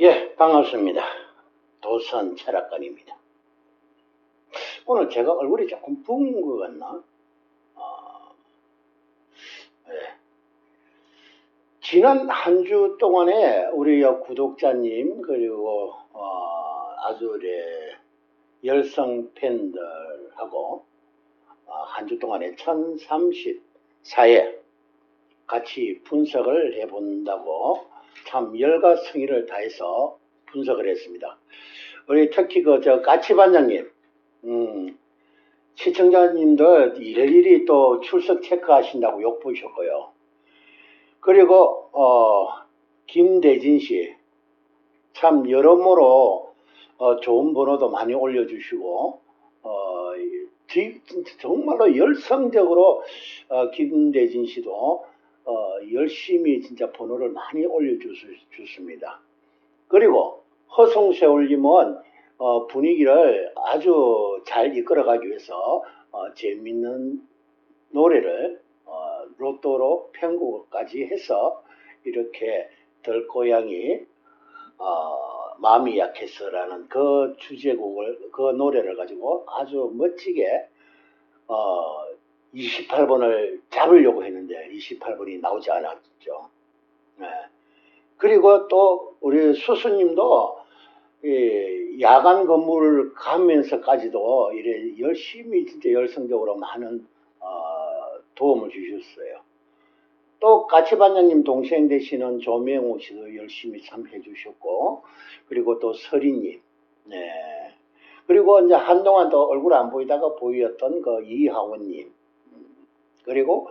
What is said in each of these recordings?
예, 반갑습니다. 도선 철학관입니다. 오늘 제가 얼굴이 조금 부은 것 같나? 어, 예. 지난 한 주 동안에 우리 구독자님 그리고 어, 아주 이래 열성 팬들하고 어, 한주 동안에 1034회 같이 분석을 해본다고 참 열과 성의를 다해서 분석을 했습니다. 우리 특히 그 저 까치 반장님, 음, 시청자님들 일일이 또 출석 체크하신다고 욕 보셨고요. 그리고 어, 김대진 씨, 참 여러모로 어, 좋은 번호도 많이 올려주시고 어, 지- 정말로 열성적으로 어, 김대진 씨도 어, 열심히 진짜 번호를 많이 올려주셨습니다. 그리고 허송세월님은 어, 분위기를 아주 잘 이끌어가기 위해서 어, 재밌는 노래를 어, 로또로 편곡까지 해서 이렇게 들고양이 어, 마음이 약해서라는 그 주제곡을 그 노래를 가지고 아주 멋지게 어, 28번을 잡으려고 했는데 28번이 나오지 않았죠. 네. 그리고 또 우리 수수님도 이 야간 근무를 가면서까지도 이래 열심히 진짜 열성적으로 많은 어, 도움을 주셨어요. 또 까치반장님 동생 되시는 조명호 씨도 열심히 참 해 주셨고 그리고 또 서리님 네. 그리고 이제 한동안 또 얼굴 안 보이다가 보였던 그 이하원님 그리고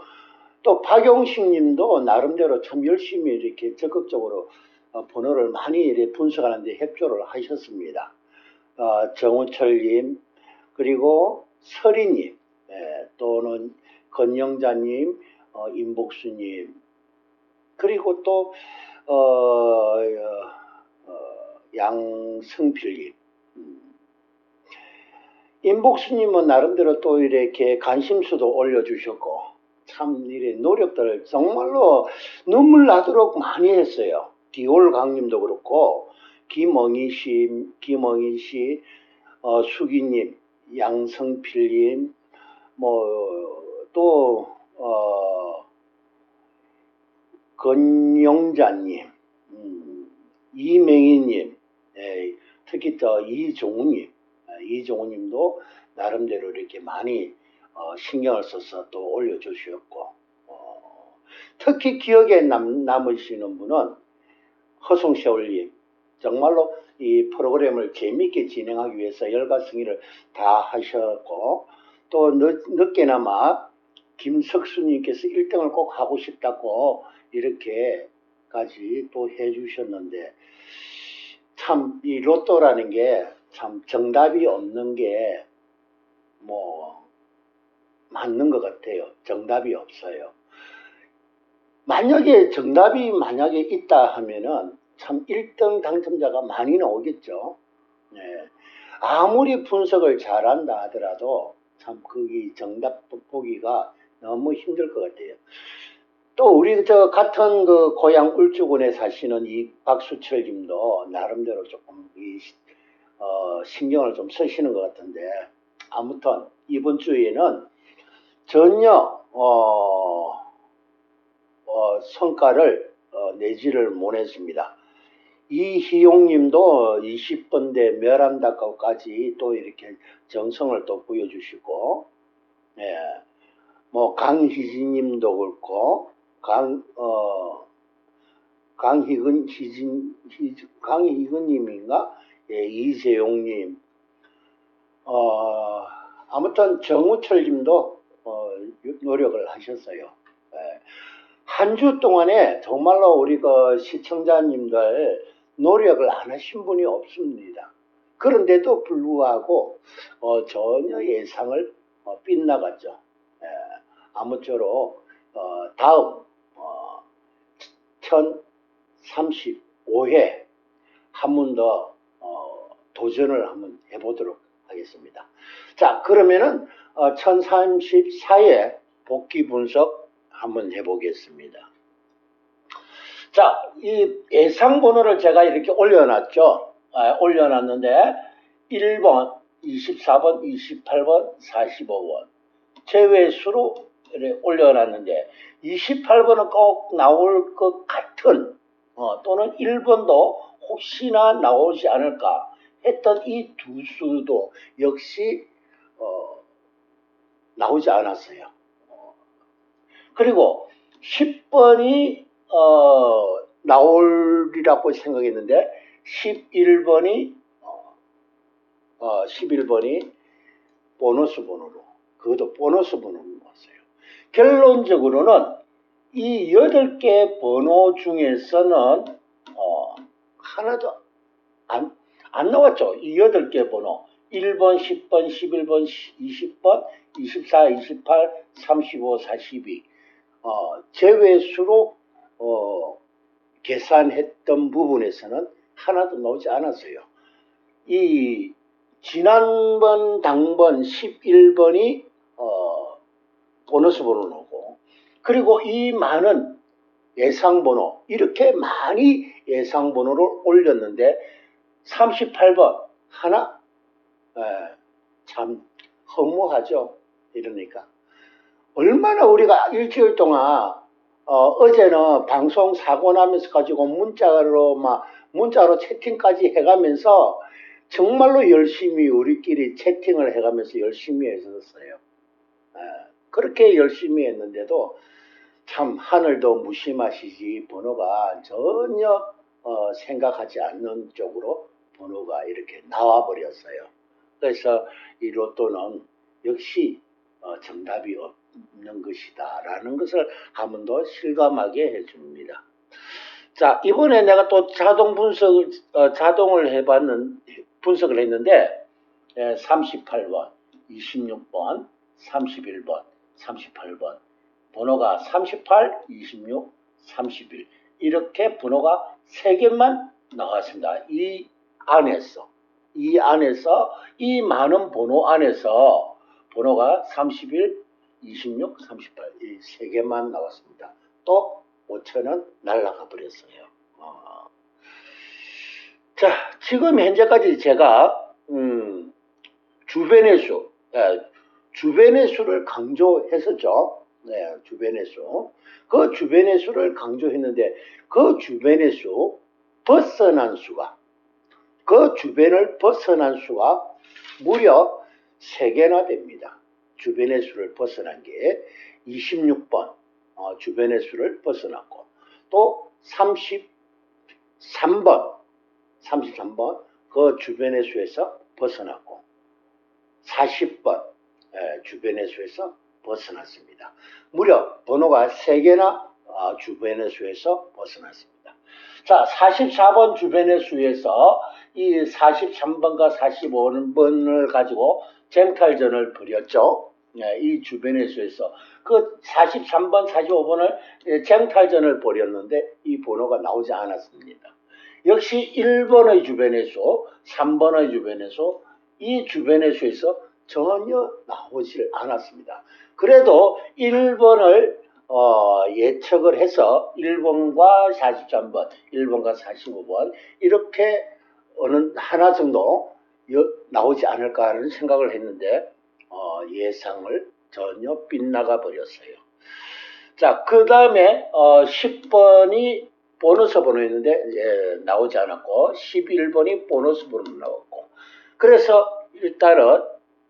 또 박용식 님도 나름대로 참 열심히 이렇게 적극적으로 어, 번호를 많이 이렇게 분석하는데 협조를 하셨습니다. 어, 정우철 님, 그리고 서리 님, 예, 또는 건영자 님, 어, 임복수 님, 그리고 또, 어, 어, 어, 양승필 님. 음. 임복수님은 나름대로 또 이렇게 관심수도 올려주셨고, 참 이래 노력들을 정말로 눈물 나도록 많이 했어요. 디올 강님도 그렇고, 김엉희 씨, 김엉희 씨, 어, 수기님, 양성필님, 뭐, 또, 어, 건영자님, 음, 이맹희님, 예, 특히 또 이종우님, 아, 이종우님도 나름대로 이렇게 많이 어, 신경을 써서 또 올려주셨고, 어, 특히 기억에 남, 남으시는 분은 허송세월님, 정말로 이 프로그램을 재미있게 진행하기 위해서 열과 승의를 다 하셨고, 또 늦, 늦게나마 김석수님께서 1등을 꼭 하고 싶다고 이렇게까지 또 해주셨는데, 참 이 로또라는 게 참 정답이 없는 게 뭐 맞는 것 같아요. 정답이 없어요. 만약에 정답이 만약에 있다 하면은 참 1등 당첨자가 많이 나오겠죠. 네. 아무리 분석을 잘한다 하더라도 참 거기 정답 보기가 너무 힘들 것 같아요. 또 우리 저 같은 그 고향 울주군에 사시는 이 박수철 님도 나름대로 조금 이 어, 신경을 좀 쓰시는 것 같은데 아무튼 이번 주에는 전혀 어, 어, 성과를 어, 내지를 못했습니다. 이희용님도 20번대 멸한다까지 또 이렇게 정성을 또 보여주시고, 예, 뭐 강희진님도 그렇고 강 어, 강희근 희진 희, 강희근님인가 예, 이재용님, 어, 아무튼 정우철님도 어, 노력을 하셨어요. 예. 한주 동안에 정말로 우리 그 시청자님들 노력을 안 하신 분이 없습니다. 그런데도 불구하고 어, 전혀 예상을 어, 빗나갔죠. 예, 아무쪼록 어, 다음 어, 1035회 한 번더 어, 도전을 한번 해보도록 하겠습니다. 자 그러면은 어, 1034회 복귀 분석 한번 해보겠습니다. 자, 이 예상 번호를 제가 이렇게 올려놨죠. 아, 올려놨는데 1번, 24번, 28번, 45번 제외수로 올려놨는데 28번은 꼭 나올 것 같은 어, 또는 1번도 혹시나 나오지 않을까 했던 이 두 수도 역시 어, 나오지 않았어요. 어, 그리고 10번이 어, 나올이라고 생각했는데 11번이 어, 11번이 보너스 번호로 그것도 보너스 번호로 나왔어요. 결론적으로는 이 8개 번호 중에서는 어, 하나도 안, 안 나왔죠. 이 8개 번호 1번, 10번, 11번, 20번, 24, 28, 35, 42 어, 제외수로 어, 계산했던 부분에서는 하나도 나오지 않았어요. 이 지난번 당번 11번이 어, 보너스 번호 나오고 그리고 이 많은 예상 번호 이렇게 많이 예상 번호를 올렸는데 38번 하나? 에, 참 허무하죠. 이러니까. 얼마나 우리가 일주일 동안 어, 제는 방송 사고 나면서 가지고 문자로 막 문자로 채팅까지 해가면서 정말로 열심히 우리끼리 채팅을 해가면서 열심히 했었어요. 에, 그렇게 열심히 했는데도 참 하늘도 무심하시지 번호가 전혀 어, 생각하지 않는 쪽으로 번호가 이렇게 나와 버렸어요. 그래서 이 로또는 역시 어, 정답이 없는 것이다 라는 것을 한 번 더 실감하게 해줍니다. 자 이번에 내가 또 자동 분석 어, 자동을 해봤는 분석을 했는데 38번, 26번, 31번, 38번 번호가 38, 26, 31 이렇게 번호가 3개만 나왔습니다. 이 안에서 이 안에서 이 많은 번호 안에서 번호가 31, 26, 38 이 세 개만 나왔습니다. 또 5천원 날라가 버렸어요. 어. 자, 지금 현재까지 제가 음, 주변의 수, 예, 주변의 수를 강조했었죠. 네, 주변의 수. 그 주변의 수를 강조했는데 그 주변의 수, 벗어난 수가 그 주변을 벗어난 수가 무려 3개나 됩니다. 주변의 수를 벗어난 게 26번 어, 주변의 수를 벗어났고 또 33번 33번 그 주변의 수에서 벗어났고 40번 에, 주변의 수에서 벗어났습니다. 무려 번호가 3개나 어, 주변의 수에서 벗어났습니다. 자, 44번 주변의 수에서 이 43번과 45번을 가지고 쟁탈전을 벌였죠. 네, 이 주변의 수에서 그 43번, 45번을 쟁탈전을 벌였는데 이 번호가 나오지 않았습니다. 역시 1번의 주변의 수, 3번의 주변의 수, 이 주변의 수에서 전혀 나오질 않았습니다. 그래도 1번을 어, 예측을 해서 1번과 43번, 1번과 45번 이렇게 어느 하나 정도 나오지 않을까 하는 생각을 했는데 어, 예상을 전혀 빗나가 버렸어요. 자, 그 다음에 어, 10번이 보너스 번호였는데 예, 나오지 않았고 11번이 보너스 번호 나왔고 그래서 일단은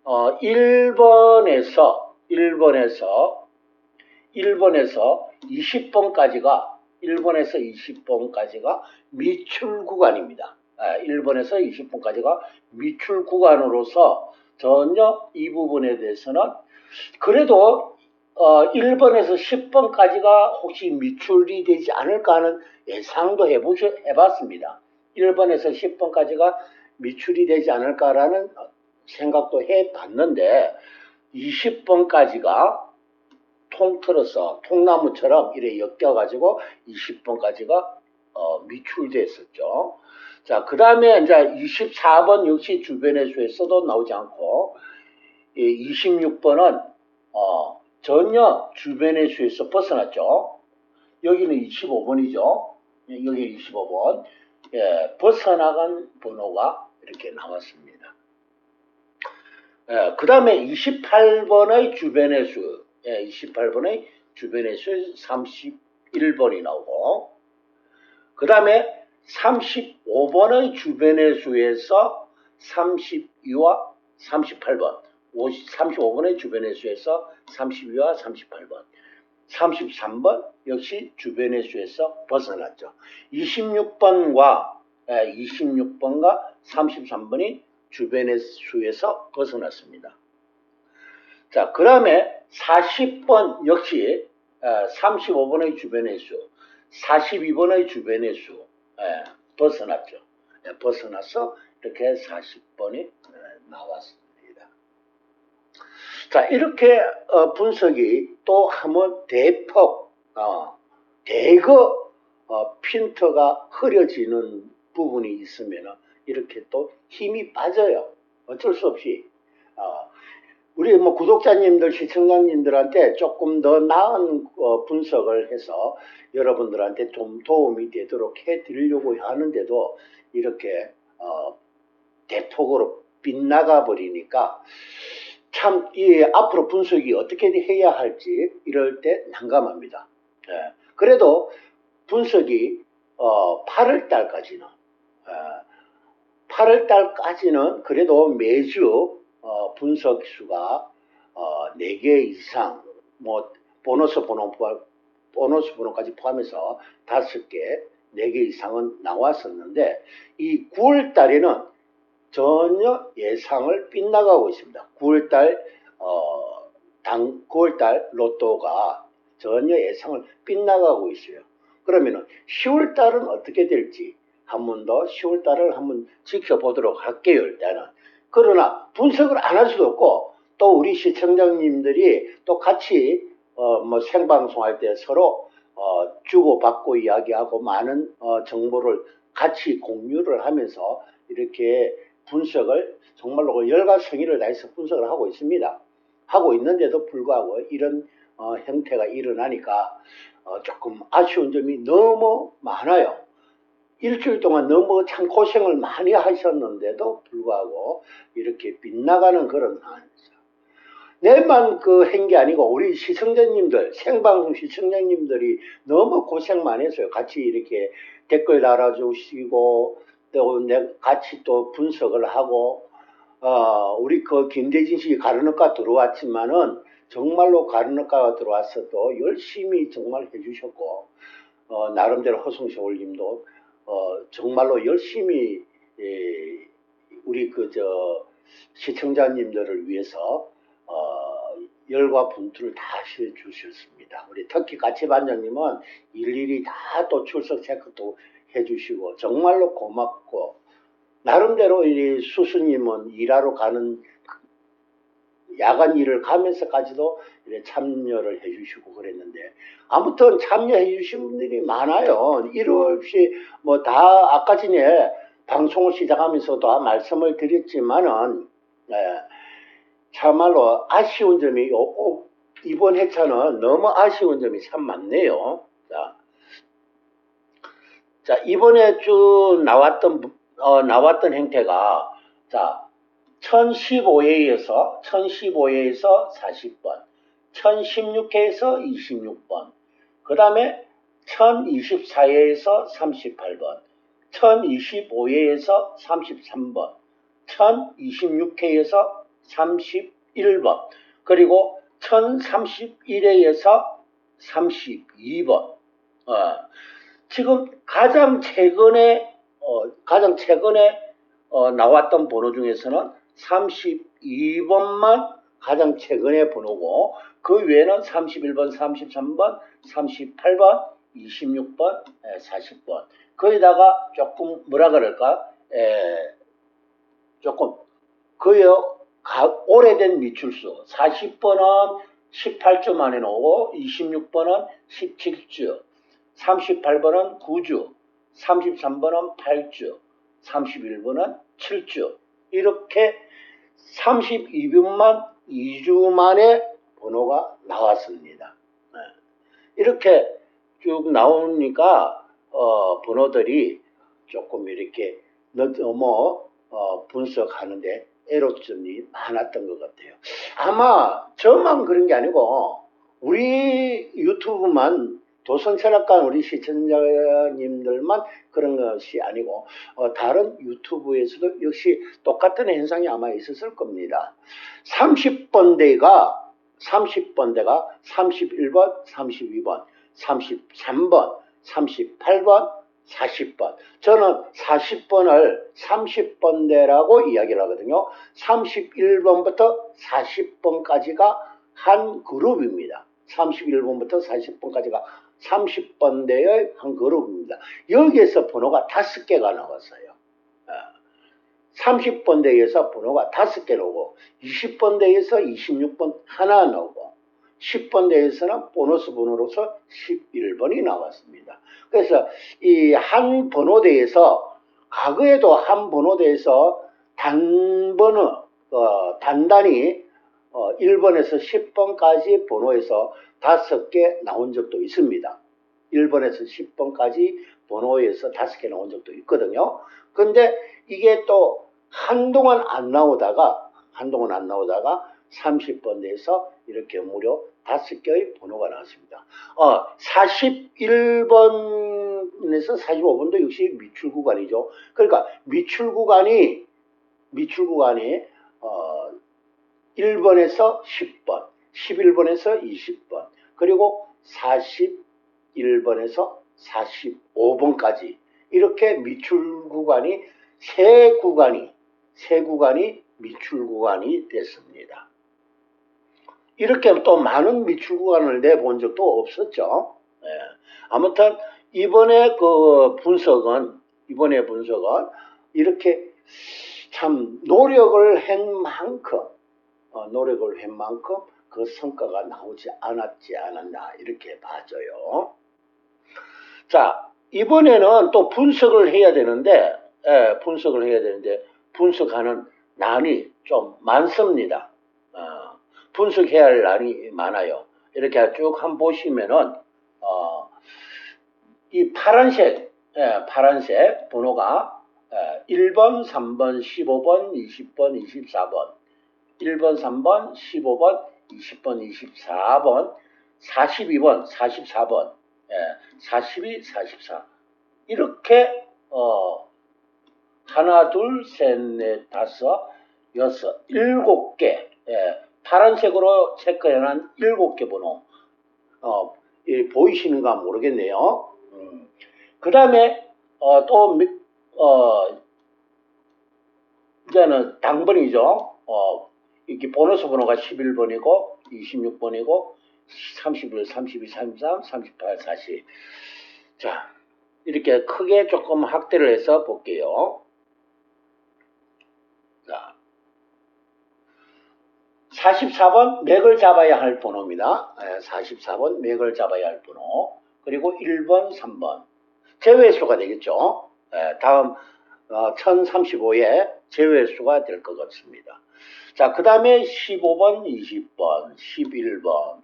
어, 1번에서 1번에서 1번에서 20번까지가 1번에서 20번까지가 미출 구간입니다. 1번에서 아, 20번까지가 미출 구간으로서 전혀 이 부분에 대해서는 그래도 어, 1번에서 10번까지가 혹시 미출이 되지 않을까 하는 예상도 해보셔, 해봤습니다. 1번에서 10번까지가 미출이 되지 않을까라는 생각도 해봤는데 20번까지가 통틀어서 통나무처럼 이래 엮여가지고 20번까지가 어, 미출됐었죠. 자, 그 다음에 이제 24번 역시 주변의 수에서도 나오지 않고 26번은 어, 전혀 주변의 수에서 벗어났죠. 여기는 25번이죠. 여기 25번 예, 벗어나간 번호가 이렇게 나왔습니다. 그 다음에 28번의 주변의 수, 예, 28번의 주변의 수 31번이 나오고, 그 다음에 35번의 주변의 수에서 32와 38번, 50, 35번의 주변의 수에서 32와 38번, 33번 역시 주변의 수에서 벗어났죠. 26번과 26번과 33번이 주변의 수에서 벗어났습니다. 자, 그 다음에 40번 역시 35번의 주변의 수, 42번의 주변의 수 예, 벗어났죠. 예, 벗어나서 이렇게 40번이 나왔습니다. 자, 이렇게 어, 분석이 또 한번 대폭, 어, 대거 어, 핀터가 흐려지는 부분이 있으면 이렇게 또 힘이 빠져요. 어쩔 수 없이. 어, 우리 뭐 구독자님들, 시청자님들한테 조금 더 나은 어, 분석을 해서 여러분들한테 좀 도움이 되도록 해 드리려고 하는데도 이렇게 어, 대폭으로 빗나가 버리니까 참 이 앞으로 분석이 어떻게 해야 할지 이럴 때 난감합니다. 예. 그래도 분석이 어, 8월 달까지는 어, 8월 달까지는 그래도 매주 어, 분석 수가 어, 4개 이상 뭐 보너스 번호 보너스 번호까지 포함해서 5개, 4개 이상은 나왔었는데 이 9월 달에는 전혀 예상을 빗나가고 있습니다. 9월 달 어, 당 9월 달 로또가 전혀 예상을 빗나가고 있어요. 그러면은 10월 달은 어떻게 될지 한 번 더 10월 달을 한번 지켜보도록 할게요, 일단은. 그러나 분석을 안 할 수도 없고 또 우리 시청자님들이 또 같이 어, 뭐 생방송할 때 서로 어, 주고받고 이야기하고 많은 어, 정보를 같이 공유를 하면서 이렇게 분석을 정말로 열과 성의를 다해서 분석을 하고 있습니다. 하고 있는데도 불구하고 이런 어, 형태가 일어나니까 어, 조금 아쉬운 점이 너무 많아요. 일주일 동안 너무 참 고생을 많이 하셨는데도 불구하고 이렇게 빗나가는 그런 상황이죠. 내만 그 한 게 아니고 우리 시청자님들, 생방송 시청자님들이 너무 고생 많이 했어요. 같이 이렇게 댓글 달아주시고 또 같이 또 분석을 하고 어, 우리 그 김대진 씨 가르는과 들어왔지만은 정말로 가르는과가 들어왔어도 열심히 정말 해주셨고 어, 나름대로 허송시 올림도 어, 정말로 열심히 예, 우리 그 저 시청자님들을 위해서 어, 열과 분투를 다 해 주셨습니다. 우리 특히 같이 반장님은 일일이 다 또 출석 체크도 해주시고 정말로 고맙고 나름대로 이 수수님은 일하러 가는 야간 일을 가면서까지도 참여를 해주시고 그랬는데 아무튼 참여해 주신 분들이 많아요. 이유 없이 뭐 다 아까 전에 방송을 시작하면서 도 말씀을 드렸지만은 예, 참말로 아쉬운 점이 요, 요, 이번 회차는 너무 아쉬운 점이 참 많네요. 자, 자 이번에 쭉 나왔던 어, 나왔던 행태가 자 1015회에서 1015회에서 40번, 1016회에서 26번, 그 다음에 1024회에서 38번, 1025회에서 33번, 1026회에서 31번, 그리고 1031회에서 32번. 어, 지금 가장 최근에 어, 가장 최근에 어, 나왔던 번호 중에서는 32번만 가장 최근의 번호고 그 외에는 31번, 33번, 38번, 26번, 40번. 거기다가 조금 뭐라 그럴까? 에, 조금 거의 오래된 미출수. 40번은 18주 만에 나오고 26번은 17주 38번은 9주 33번은 8주 31번은 7주 이렇게 32분만 2주 만에 번호가 나왔습니다. 네. 이렇게 쭉 나오니까 어, 어, 번호들이 조금 이렇게 너무 어, 분석하는데 애로점이 많았던 것 같아요. 아마 저만 그런 게 아니고 우리 유튜브만 도선철학관 우리 시청자님들만 그런 것이 아니고 어, 다른 유튜브에서도 역시 똑같은 현상이 아마 있었을 겁니다. 30번대가 30번대가 31번, 32번, 33번, 38번, 40번. 저는 40번을 30번대라고 이야기를 하거든요. 31번부터 40번까지가 한 그룹입니다. 31번부터 40번까지가 30번대의 한 그룹입니다. 여기에서 번호가 다섯 개가 나왔어요. 30번대에서 번호가 다섯 개 나오고 20번대에서 26번 하나 나오고 10번대에서는 보너스 번호로서 11번이 나왔습니다. 그래서 이 한 번호대에서 과거에도 한 번호대에서 단번호 어, 단단히 어, 1번에서 10번까지 번호에서 다섯 개 나온 적도 있습니다. 1번에서 10번까지 번호에서 다섯 개 나온 적도 있거든요. 근데 이게 또 한동안 안 나오다가 한동안 안 나오다가 30번에서 이렇게 무려 다섯 개의 번호가 나왔습니다. 어, 41번에서 45번도 역시 미출 구간이죠. 그러니까 미출 구간이 미출 구간이 어, 1번에서 10번, 11번에서 20번, 그리고 41번에서 45번까지 이렇게 미출 구간이 세 구간이 세 구간이 미출 구간이 됐습니다. 이렇게 또 많은 미출 구간을 내본 적도 없었죠. 예. 아무튼 이번에 그 분석은 이번에 분석은 이렇게 참 노력을 한 만큼 어, 노력을 한 만큼 그 성과가 나오지 않았지 않았나 이렇게 봐져요. 자 이번에는 또 분석을 해야 되는데 예, 분석을 해야 되는데 분석하는 난이 좀 많습니다. 어, 분석해야 할 난이 많아요. 이렇게 쭉 한번 보시면은 어, 이 파란색 예, 파란색 번호가 예, 1번, 3번, 15번, 20번, 24번 1번, 3번, 15번, 20번, 24번, 42번, 44번, 예, 42, 44 이렇게 어, 하나, 둘, 셋, 넷, 다섯, 여섯, 일곱 개 예, 파란색으로 체크해놓은 일곱 개 번호 어, 예, 보이시는가 모르겠네요. 음. 그 다음에 어, 또 어, 이제는 당번이죠. 어, 이렇게 보너스 번호가 11번이고 26번이고 31, 32, 33, 38, 40. 자, 이렇게 크게 조금 확대를 해서 볼게요. 자, 44번 맥을 잡아야 할 번호입니다. 44번 맥을 잡아야 할 번호. 그리고 1번, 3번. 제외수가 되겠죠. 다음 1035에 제외수가 될 것 같습니다. 자, 그 다음에 15번, 20번, 11번,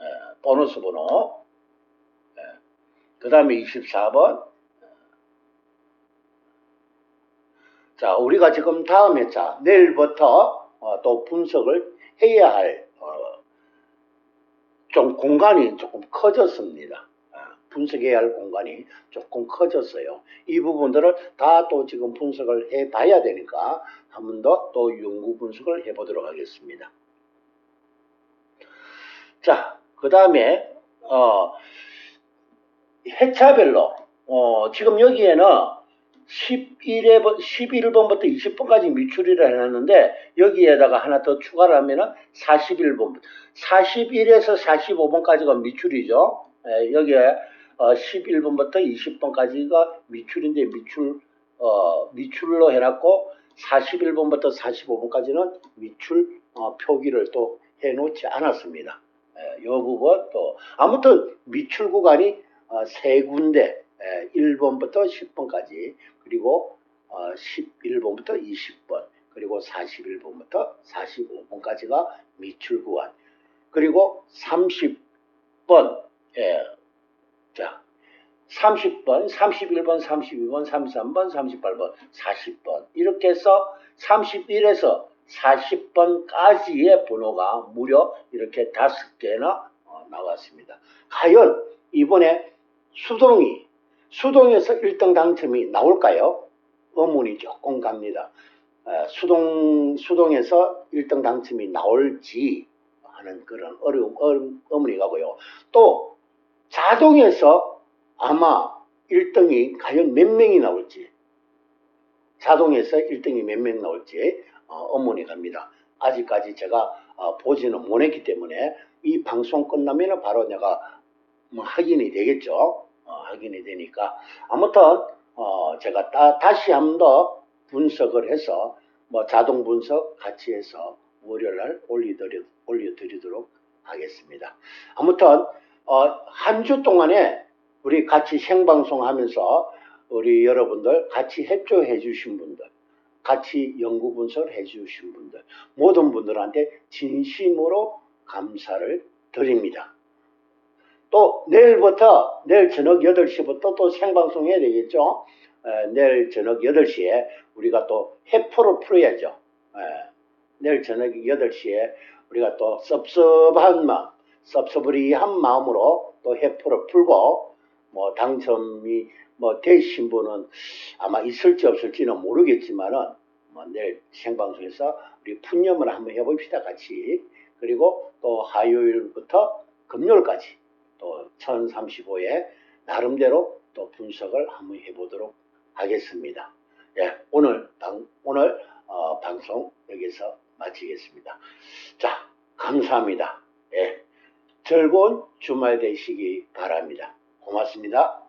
에, 보너스 번호. 그 다음에 24번. 자, 우리가 지금 다음 회차, 내일부터 어, 또 분석을 해야 할, 어, 좀 공간이 조금 커졌습니다. 분석해야 할 공간이 조금 커졌어요. 이 부분들을 다 또 지금 분석을 해 봐야 되니까 한 번 더 또 연구 분석을 해 보도록 하겠습니다. 자, 그 다음에, 어, 회차별로, 어, 지금 여기에는 11회, 11번부터 20번까지 미출이라 해놨는데, 여기에다가 하나 더 추가를 하면은 41번, 41에서 45번까지가 미출이죠. 예, 여기에 어, 11번부터 20번까지가 미출인데 미출 어, 미출로 해놨고 41번부터 45번까지는 미출 어, 표기를 또 해놓지 않았습니다. 이 부분 또 아무튼 미출 구간이 어, 세 군데 에, 1번부터 10번까지 그리고 어, 11번부터 20번 그리고 41번부터 45번까지가 미출 구간 그리고 30번 예, 자 30번, 31번, 32번, 33번, 38번, 40번 이렇게 해서 31에서 40번까지의 번호가 무려 이렇게 다섯 개나 어, 나왔습니다. 과연 이번에 수동이 수동에서 1등 당첨이 나올까요? 의문이 조금 갑니다. 에, 수동 수동에서 1등 당첨이 나올지 하는 그런 어려움 어- 의문이 가고요. 또 자동에서 아마 1등이 과연 몇 명이 나올지 자동에서 1등이 몇 명 나올지 어, 의문이 갑니다. 아직까지 제가 어, 보지는 못했기 때문에 이 방송 끝나면 바로 내가 뭐 확인이 되겠죠. 어, 확인이 되니까 아무튼 어, 제가 따- 다시 한 번 더 분석을 해서 뭐 자동 분석 같이 해서 월요일 날 올려드리, 올려드리도록 하겠습니다. 아무튼 어, 한주 동안에 우리 같이 생방송 하면서 우리 여러분들 같이 협조해 주신 분들 같이 연구 분석을 해 주신 분들 모든 분들한테 진심으로 감사를 드립니다. 또 내일부터 내일 저녁 8시부터 또 생방송 해야 되겠죠. 에, 내일 저녁 8시에 우리가 또 해포를 풀어야죠. 에, 내일 저녁 8시에 우리가 또 섭섭한 마음, 섭섭리한 마음으로 또 해포를 풀고 뭐 당첨이 뭐 되신 분은 아마 있을지 없을지는 모르겠지만은 뭐 내일 생방송에서 우리 푸념을 한번 해봅시다 같이 그리고 또 화요일부터 금요일까지 또 1035에 나름대로 또 분석을 한번 해보도록 하겠습니다. 예, 오늘 방, 오늘 어, 방송 여기서 마치겠습니다. 자, 감사합니다. 예, 즐거운 주말 되시기 바랍니다. 고맙습니다.